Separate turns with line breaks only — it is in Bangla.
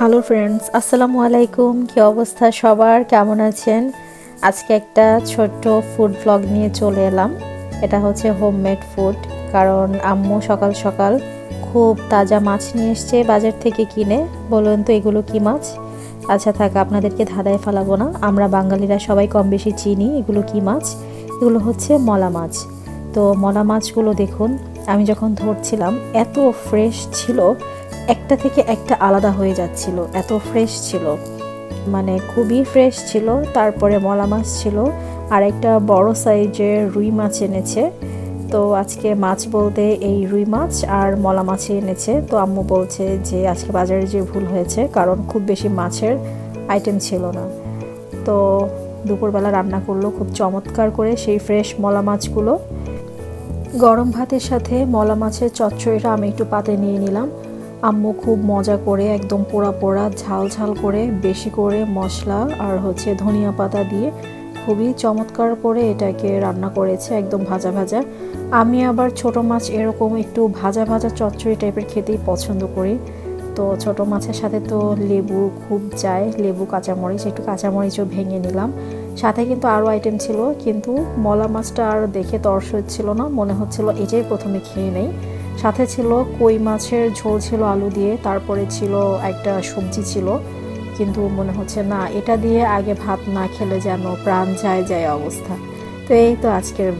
হ্যালো ফ্রেন্ডস আসসালামু আলাইকুম কী অবস্থা সবার? কেমন আছেন? আজকে একটা ছোট্ট ফুড ব্লগ নিয়ে চলে এলাম। এটা হচ্ছে হোমমেড ফুড কারণ আম্মু সকাল সকাল খুব তাজা মাছ নিয়ে এসছে বাজার থেকে কিনে। বলুন তো এগুলো কি মাছ? আচ্ছা থাক, আপনাদেরকে ধাঁধায় ফেলাবো না। আমরা বাঙালিরা সবাই কম বেশি চিনি। এগুলো কি মাছ? এগুলো হচ্ছে মলা মাছ। তো মলা মাছগুলো দেখুন, আমি যখন ধরছিলাম, এত ফ্রেশ ছিল একটা থেকে একটা আলাদা হয়ে যাচ্ছিল, এত ফ্রেশ ছিল। মানে খুবই ফ্রেশ ছিল, তারপরে মলা মাছ ছিল, আর একটা বড় সাইজের রুই মাছ এনেছে। তো আজকে মাছ বলতে এই রুই মাছ আর মলা মাছই এনেছে। তো আম্মু বলছে যে আজকে বাজারে যে ভুল হয়েছে, কারণ খুব বেশি মাছের আইটেম ছিল না। তো দুপুরবেলা রান্না করল, খুব চমৎকার করে সেই ফ্রেশ মলা মাছগুলো। গরম ভাতের সাথে মলা মাছের চচ্চড়িটা আমি একটু পাতে নিয়ে নিলাম। আম্মু খুব মজা করে একদম পোড়া পোড়া, ঝাল ঝাল করে, বেশি করে মশলা আর হচ্ছে ধনিয়া পাতা দিয়ে খুবই চমৎকার করে এটাকে রান্না করেছে, একদম ভাজা ভাজা। আমি আবার ছোট মাছ এরকম একটু ভাজা ভাজা চচ্চড়ি টাইপের খেতেই পছন্দ করি। তো ছোট মাছের সাথে তো লেবু খুব যায়, লেবু, কাঁচামরিচ, একটু কাঁচামরিচও ভেঙে নিলাম। সাথে কিন্তু আরও আইটেম ছিল, কিন্তু মলা মাছটা আর দেখে তর্স হচ্ছিল না, মনে হচ্ছিল এটাই প্রথমে খেয়ে নেই। সাথে ছিল কই মাছের ঝোল ছিল আলু দিয়ে, তারপরে ছিল একটা সবজি ছিল। কিন্তু মনে হচ্ছে না, এটা দিয়ে আগে ভাত না খেলে যেন প্রাণ যায় যায় অবস্থা। তো এই তো আজকের